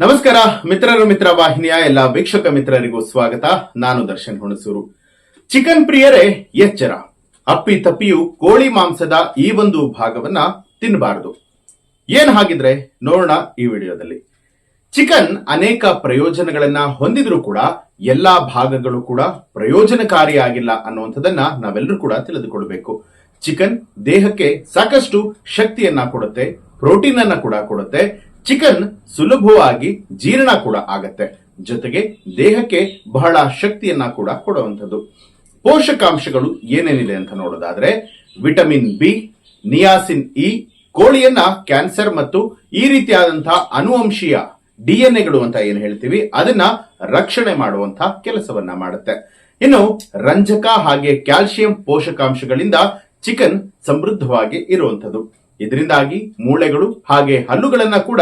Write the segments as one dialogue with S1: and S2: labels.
S1: ನಮಸ್ಕಾರ, ಮಿತ್ರರು ಮಿತ್ರ ವಾಹಿನಿಯ ಎಲ್ಲ ವೀಕ್ಷಕ ಮಿತ್ರರಿಗೂ ಸ್ವಾಗತ. ನಾನು ದರ್ಶನ್ ಹುಣಸೂರು. ಚಿಕನ್ ಪ್ರಿಯರೇ, ಎಚ್ಚರ. ಅಪ್ಪಿ ತಪ್ಪಿಯು ಕೋಳಿ ಮಾಂಸದ ಈ ಒಂದು ಭಾಗವನ್ನ ತಿನ್ನಬಾರದು ಏನ್ ಹಾಗಿದ್ರೆ ನೋಡೋಣ ಈ ವಿಡಿಯೋದಲ್ಲಿ. ಚಿಕನ್ ಅನೇಕ ಪ್ರಯೋಜನಗಳನ್ನ ಹೊಂದಿದ್ರೂ ಕೂಡ ಎಲ್ಲಾ ಭಾಗಗಳು ಕೂಡ ಪ್ರಯೋಜನಕಾರಿಯಾಗಿಲ್ಲ ಅನ್ನುವಂಥದ್ದನ್ನ ನಾವೆಲ್ಲರೂ ಕೂಡ ತಿಳಿದುಕೊಳ್ಬೇಕು. ಚಿಕನ್ ದೇಹಕ್ಕೆ ಸಾಕಷ್ಟು ಶಕ್ತಿಯನ್ನ ಕೊಡುತ್ತೆ, ಪ್ರೋಟೀನ್ ಅನ್ನ ಕೂಡ ಕೊಡುತ್ತೆ. ಚಿಕನ್ ಸುಲಭವಾಗಿ ಜೀರ್ಣ ಕೂಡ ಆಗತ್ತೆ. ಜೊತೆಗೆ ದೇಹಕ್ಕೆ ಬಹಳ ಶಕ್ತಿಯನ್ನ ಕೂಡ ಕೊಡುವಂಥದ್ದು. ಪೋಷಕಾಂಶಗಳು ಏನೇನಿದೆ ಅಂತ ನೋಡೋದಾದ್ರೆ, ವಿಟಮಿನ್ ಬಿ, ನಿಯಾಸಿನ್ ಇ, ಕೋಳಿಯನ್ನ ಕ್ಯಾನ್ಸರ್ ಮತ್ತು ಈ ರೀತಿಯಾದಂತಹ ಅನುವಂಶೀಯ ಡಿಎನ್ಎಗಳು ಅಂತ ಏನ್ ಹೇಳ್ತೀವಿ, ಅದನ್ನ ರಕ್ಷಣೆ ಮಾಡುವಂತಹ ಕೆಲಸವನ್ನ ಮಾಡುತ್ತೆ. ಇನ್ನು ರಂಜಕ ಹಾಗೆ ಕ್ಯಾಲ್ಸಿಯಂ ಪೋಷಕಾಂಶಗಳಿಂದ ಚಿಕನ್ ಸಮೃದ್ಧವಾಗಿ ಇರುವಂತದ್ದು ಇದರಿಂದಾಗಿ ಮೂಳೆಗಳು ಹಾಗೆ ಹಲ್ಲುಗಳನ್ನ ಕೂಡ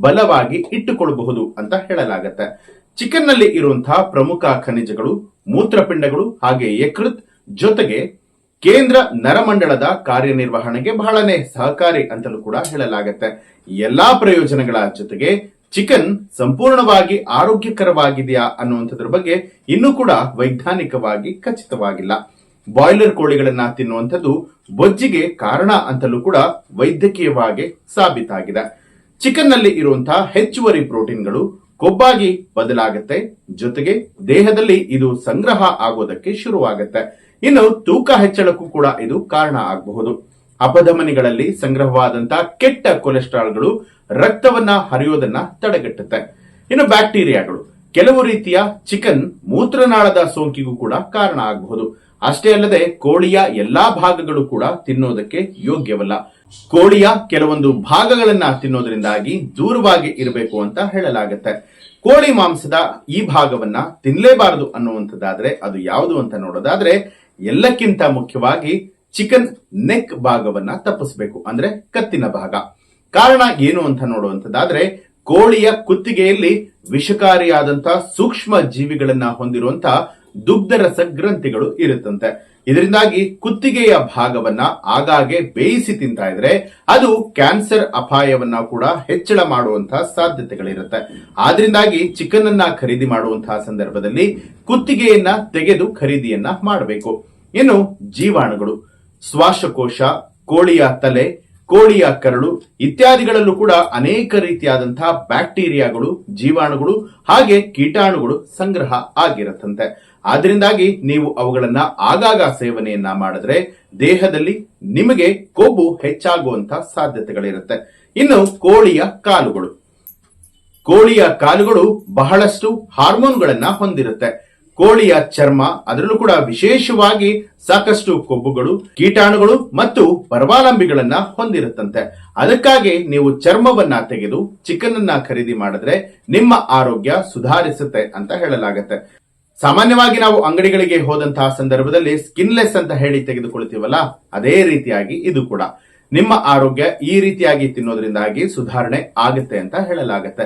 S1: ಬಲವಾಗಿ ಇಟ್ಟುಕೊಳ್ಳಬಹುದು ಅಂತ ಹೇಳಲಾಗತ್ತೆ. ಚಿಕನ್ನಲ್ಲಿ ಇರುವಂತಹ ಪ್ರಮುಖ ಖನಿಜಗಳು, ಮೂತ್ರಪಿಂಡಗಳು ಹಾಗೆ ಯಕೃತ್ ಜೊತೆಗೆ ಕೇಂದ್ರ ನರಮಂಡಳದ ಕಾರ್ಯನಿರ್ವಹಣೆಗೆ ಬಹಳನೇ ಸಹಕಾರಿ ಅಂತಲೂ ಕೂಡ ಹೇಳಲಾಗತ್ತೆ. ಎಲ್ಲಾ ಪ್ರಯೋಜನಗಳ ಜೊತೆಗೆ ಚಿಕನ್ ಸಂಪೂರ್ಣವಾಗಿ ಆರೋಗ್ಯಕರವಾಗಿದೆಯಾ ಅನ್ನುವಂಥದ್ರ ಬಗ್ಗೆ ಇನ್ನೂ ಕೂಡ ವೈಜ್ಞಾನಿಕವಾಗಿ ಖಚಿತವಾಗಿಲ್ಲ. ಬಾಯ್ಲರ್ ಕೋಳಿಗಳನ್ನ ತಿನ್ನುವಂಥದ್ದು ಬೊಜ್ಜಿಗೆ ಕಾರಣ ಅಂತಲೂ ಕೂಡ ವೈದ್ಯಕೀಯವಾಗಿ ಸಾಬೀತಾಗಿದೆ. ಚಿಕನ್ನಲ್ಲಿ ಇರುವಂತಹ ಹೆಚ್ಚುವರಿ ಪ್ರೋಟೀನ್ಗಳು ಕೊಬ್ಬಾಗಿ ಬದಲಾಗುತ್ತೆ. ಜೊತೆಗೆ ದೇಹದಲ್ಲಿ ಇದು ಸಂಗ್ರಹ ಆಗೋದಕ್ಕೆ ಶುರುವಾಗುತ್ತೆ. ಇನ್ನು ತೂಕ ಹೆಚ್ಚಳಕ್ಕೂ ಕೂಡ ಇದು ಕಾರಣ ಆಗಬಹುದು. ಅಪಧಮನಿಗಳಲ್ಲಿ ಸಂಗ್ರಹವಾದಂತಹ ಕೆಟ್ಟ ಕೊಲೆಸ್ಟ್ರಾಲ್ಗಳು ರಕ್ತವನ್ನ ಹರಿಯೋದನ್ನ ತಡೆಗಟ್ಟುತ್ತೆ. ಇನ್ನು ಬ್ಯಾಕ್ಟೀರಿಯಾಗಳು. ಕೆಲವು ರೀತಿಯ ಚಿಕನ್ ಮೂತ್ರನಾಳದ ಸೋಂಕಿಗೂ ಕೂಡ ಕಾರಣ ಆಗಬಹುದು. ಅಷ್ಟೇ ಅಲ್ಲದೆ ಕೋಳಿಯ ಎಲ್ಲಾ ಭಾಗಗಳು ಕೂಡ ತಿನ್ನೋದಕ್ಕೆ ಯೋಗ್ಯವಲ್ಲ. ಕೋಳಿಯ ಕೆಲವೊಂದು ಭಾಗಗಳನ್ನ ತಿನ್ನೋದ್ರಿಂದಾಗಿ ದೂರವಾಗಿ ಇರಬೇಕು ಅಂತ ಹೇಳಲಾಗುತ್ತೆ. ಕೋಳಿ ಮಾಂಸದ ಈ ಭಾಗವನ್ನ ತಿನ್ನಲೇಬಾರದು ಅನ್ನುವಂಥದ್ದಾದ್ರೆ, ಅದು ಯಾವುದು ಅಂತ ನೋಡೋದಾದ್ರೆ, ಎಲ್ಲಕ್ಕಿಂತ ಮುಖ್ಯವಾಗಿ ಚಿಕನ್ ನೆಕ್ ಭಾಗವನ್ನ ತಪ್ಪಿಸಬೇಕು, ಅಂದ್ರೆ ಕತ್ತಿನ ಭಾಗ. ಕಾರಣ ಏನು ಅಂತ ನೋಡುವಂಥದ್ದಾದ್ರೆ, ಕೋಳಿಯ ಕುತ್ತಿಗೆಯಲ್ಲಿ ವಿಷಕಾರಿಯಾದಂತಹ ಸೂಕ್ಷ್ಮ ಜೀವಿಗಳನ್ನ ಹೊಂದಿರುವಂತಹ ದುಗ್ಧರಸ ಗ್ರಂಥಿಗಳು ಇರುತ್ತಂತೆ. ಇದರಿಂದಾಗಿ ಕುತ್ತಿಗೆಯ ಭಾಗವನ್ನ ಆಗಾಗ್ಗೆ ಬೇಯಿಸಿ ತಿಂತಾ ಇದ್ರೆ ಅದು ಕ್ಯಾನ್ಸರ್ ಅಪಾಯವನ್ನ ಕೂಡ ಹೆಚ್ಚಳ ಮಾಡುವಂತಹ ಸಾಧ್ಯತೆಗಳಿರುತ್ತೆ. ಆದ್ರಿಂದಾಗಿ ಚಿಕನ್ ಅನ್ನ ಖರೀದಿ ಮಾಡುವಂತಹ ಸಂದರ್ಭದಲ್ಲಿ ಕುತ್ತಿಗೆಯನ್ನ ತೆಗೆದು ಖರೀದಿಯನ್ನ ಮಾಡಬೇಕು. ಇನ್ನು ಜೀವಾಣುಗಳು, ಶ್ವಾಸಕೋಶ, ಕೋಳಿಯ ತಲೆ ಕೋಳಿಯ ಕರಳು ಇತ್ಯಾದಿಗಳಲ್ಲೂ ಕೂಡ ಅನೇಕ ರೀತಿಯಾದಂತಹ ಬ್ಯಾಕ್ಟೀರಿಯಾಗಳು, ಜೀವಾಣುಗಳು ಹಾಗೆ ಕೀಟಾಣುಗಳು ಸಂಗ್ರಹ ಆಗಿರತ್ತಂತೆ. ಆದ್ರಿಂದಾಗಿ ನೀವು ಅವುಗಳನ್ನ ಆಗಾಗ ಸೇವನೆಯನ್ನ ಮಾಡಿದ್ರೆ ದೇಹದಲ್ಲಿ ನಿಮಗೆ ಕೊಬ್ಬು ಹೆಚ್ಚಾಗುವಂತಹ ಸಾಧ್ಯತೆಗಳಿರುತ್ತೆ. ಇನ್ನು ಕೋಳಿಯ ಕಾಲುಗಳು. ಕೋಳಿಯ ಕಾಲುಗಳು ಬಹಳಷ್ಟು ಹಾರ್ಮೋನ್ಗಳನ್ನ ಹೊಂದಿರುತ್ತೆ. ಕೋಳಿಯ ಚರ್ಮ, ಅದರಲ್ಲೂ ಕೂಡ ವಿಶೇಷವಾಗಿ ಸಾಕಷ್ಟು ಕೊಬ್ಬುಗಳು, ಕೀಟಾಣುಗಳು ಮತ್ತು ಪರ್ವಾಲಂಬಿಗಳನ್ನ ಹೊಂದಿರುತ್ತಂತೆ. ಅದಕ್ಕಾಗಿ ನೀವು ಚರ್ಮವನ್ನ ತೆಗೆದು ಚಿಕನ್ ಅನ್ನ ಖರೀದಿ ಮಾಡಿದ್ರೆ ನಿಮ್ಮ ಆರೋಗ್ಯ ಸುಧಾರಿಸುತ್ತೆ ಅಂತ ಹೇಳಲಾಗತ್ತೆ. ಸಾಮಾನ್ಯವಾಗಿ ನಾವು ಅಂಗಡಿಗಳಿಗೆ ಹೋದಂತಹ ಸಂದರ್ಭದಲ್ಲಿ ಸ್ಕಿನ್ಲೆಸ್ ಅಂತ ಹೇಳಿ ತೆಗೆದುಕೊಳ್ತೀವಲ್ಲ, ಅದೇ ರೀತಿಯಾಗಿ ಇದು ಕೂಡ. ನಿಮ್ಮ ಆರೋಗ್ಯ ಈ ರೀತಿಯಾಗಿ ತಿನ್ನೋದ್ರಿಂದಾಗಿ ಸುಧಾರಣೆ ಆಗುತ್ತೆ ಅಂತ ಹೇಳಲಾಗತ್ತೆ.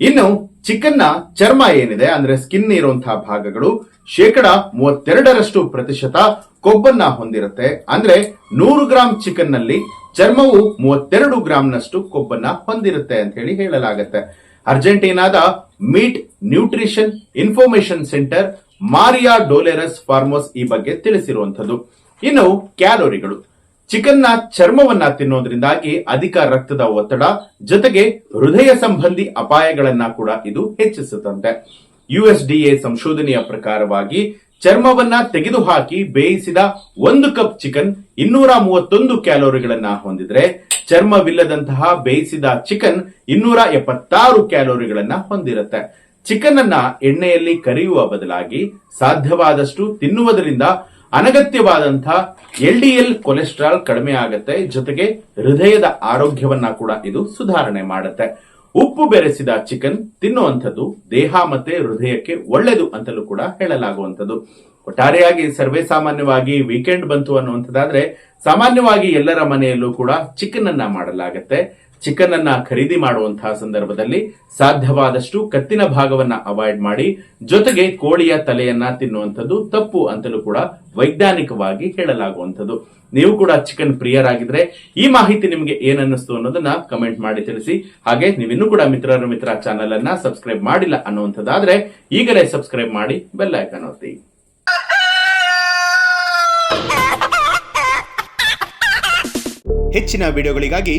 S1: ಇನ್ನು ಚಿಕನ್ನ ಚರ್ಮ ಏನಿದೆ ಅಂದ್ರೆ ಸ್ಕಿನ್ ಇರುವಂತಹ ಭಾಗಗಳು ಶೇಕಡ ಮೂವತ್ತೆರಡರಷ್ಟು ಪ್ರತಿಶತ ಕೊಬ್ಬನ್ನ ಹೊಂದಿರುತ್ತೆ. ಅಂದ್ರೆ ನೂರು ಗ್ರಾಂ ಚಿಕನ್ನಲ್ಲಿ ಚರ್ಮವು ಮೂವತ್ತೆರಡು ಗ್ರಾಂನಷ್ಟು ಕೊಬ್ಬನ್ನ ಹೊಂದಿರುತ್ತೆ ಅಂತ ಹೇಳಿ ಹೇಳಲಾಗುತ್ತೆ. ಅರ್ಜೆಂಟೀನಾದ meat nutrition information centre Maria Dolores Formos ಈ ಬಗ್ಗೆ ತಿಳಿಸಿರುವಂತದ್ದು ಇನ್ನು ಕ್ಯಾಲೋರಿಗಳು. ಚಿಕನ್ನ ಚರ್ಮವನ್ನ ತಿನ್ನೋದ್ರಿಂದಾಗಿ ಅಧಿಕ ರಕ್ತದ ಒತ್ತಡ, ಜೊತೆಗೆ ಹೃದಯ ಸಂಬಂಧಿ ಅಪಾಯಗಳನ್ನ ಕೂಡ ಇದು ಹೆಚ್ಚಿಸುತ್ತಂತೆ. ಯುಎಸ್ಡಿಎ ಸಂಶೋಧನೆಯ ಪ್ರಕಾರವಾಗಿ ಚರ್ಮವನ್ನ ತೆಗೆದುಹಾಕಿ ಬೇಯಿಸಿದ ಒಂದು ಕಪ್ ಚಿಕನ್ ಇನ್ನೂರ ಮೂವತ್ತೊಂದು ಕ್ಯಾಲೋರಿಗಳನ್ನ ಹೊಂದಿದ್ರೆ, ಚರ್ಮವಿಲ್ಲದಂತಹ ಬೇಯಿಸಿದ ಚಿಕನ್ ಇನ್ನೂರ ಎಪ್ಪತ್ತಾರು ಕ್ಯಾಲೋರಿಗಳನ್ನ ಹೊಂದಿರುತ್ತೆ. ಚಿಕನ್ ಅನ್ನ ಎಣ್ಣೆಯಲ್ಲಿ ಕರಿಯುವ ಬದಲಾಗಿ ಸಾಧ್ಯವಾದಷ್ಟು ತಿನ್ನುವುದರಿಂದ ಅನಗತ್ಯವಾದಂತಹ ಎಲ್ ಡಿ ಎಲ್ ಕೊಲೆಸ್ಟ್ರಾಲ್ ಕಡಿಮೆ ಆಗುತ್ತೆ, ಜೊತೆಗೆ ಹೃದಯದ ಆರೋಗ್ಯವನ್ನ ಕೂಡ ಇದು ಸುಧಾರಣೆ ಮಾಡುತ್ತೆ. ಉಪ್ಪು ಬೆರೆಸಿದ ಚಿಕನ್ ತಿನ್ನುವಂಥದ್ದು, ದೇಹ ಮತ್ತೆ ಹೃದಯಕ್ಕೆ ಒಳ್ಳೆಯದು ಅಂತಲೂ ಕೂಡ ಹೇಳಲಾಗುವಂಥದ್ದು. ಒಟ್ಟಾರೆಯಾಗಿ ಸರ್ವೇ ಸಾಮಾನ್ಯವಾಗಿ ವೀಕೆಂಡ್ ಬಂತು ಅನ್ನುವಂಥದ್ದಾದ್ರೆ, ಸಾಮಾನ್ಯವಾಗಿ ಎಲ್ಲರ ಮನೆಯಲ್ಲೂ ಕೂಡ ಚಿಕನ್ ಅನ್ನ ಮಾಡಲಾಗತ್ತೆ. ಚಿಕನ್ ಅನ್ನ ಖರೀದಿ ಮಾಡುವಂತಹ ಸಂದರ್ಭದಲ್ಲಿ ಸಾಧ್ಯವಾದಷ್ಟು ಕತ್ತಿನ ಭಾಗವನ್ನ ಅವಾಯ್ಡ್ ಮಾಡಿ, ಜೊತೆಗೆ ಕೋಳಿಯ ತಲೆಯನ್ನ ತಿನ್ನುವಂಥದ್ದು ತಪ್ಪು ಅಂತಲೂ ಕೂಡ ವೈಜ್ಞಾನಿಕವಾಗಿ ಹೇಳಲಾಗುವಂಥದ್ದು. ನೀವು ಕೂಡ ಚಿಕನ್ ಪ್ರಿಯರಾಗಿದ್ರೆ ಈ ಮಾಹಿತಿ ನಿಮಗೆ ಏನನ್ನಿಸ್ತು ಅನ್ನೋದನ್ನ ಕಮೆಂಟ್ ಮಾಡಿ ತಿಳಿಸಿ. ಹಾಗೆ ನೀವಿನ್ನೂ ಕೂಡ ಮಿತ್ರರ ಮಿತ್ರ ಚಾನೆಲ್ ಅನ್ನ ಸಬ್ಸ್ಕ್ರೈಬ್ ಮಾಡಿಲ್ಲ ಅನ್ನುವಂಥದ್ದಾದ್ರೆ ಈಗಲೇ ಸಬ್ಸ್ಕ್ರೈಬ್ ಮಾಡಿ, ಬೆಲ್ ಐಕಾನ್ ಒತ್ತಿ. ಹೆಚ್ಚಿನ ವಿಡಿಯೋಗಳಿಗಾಗಿ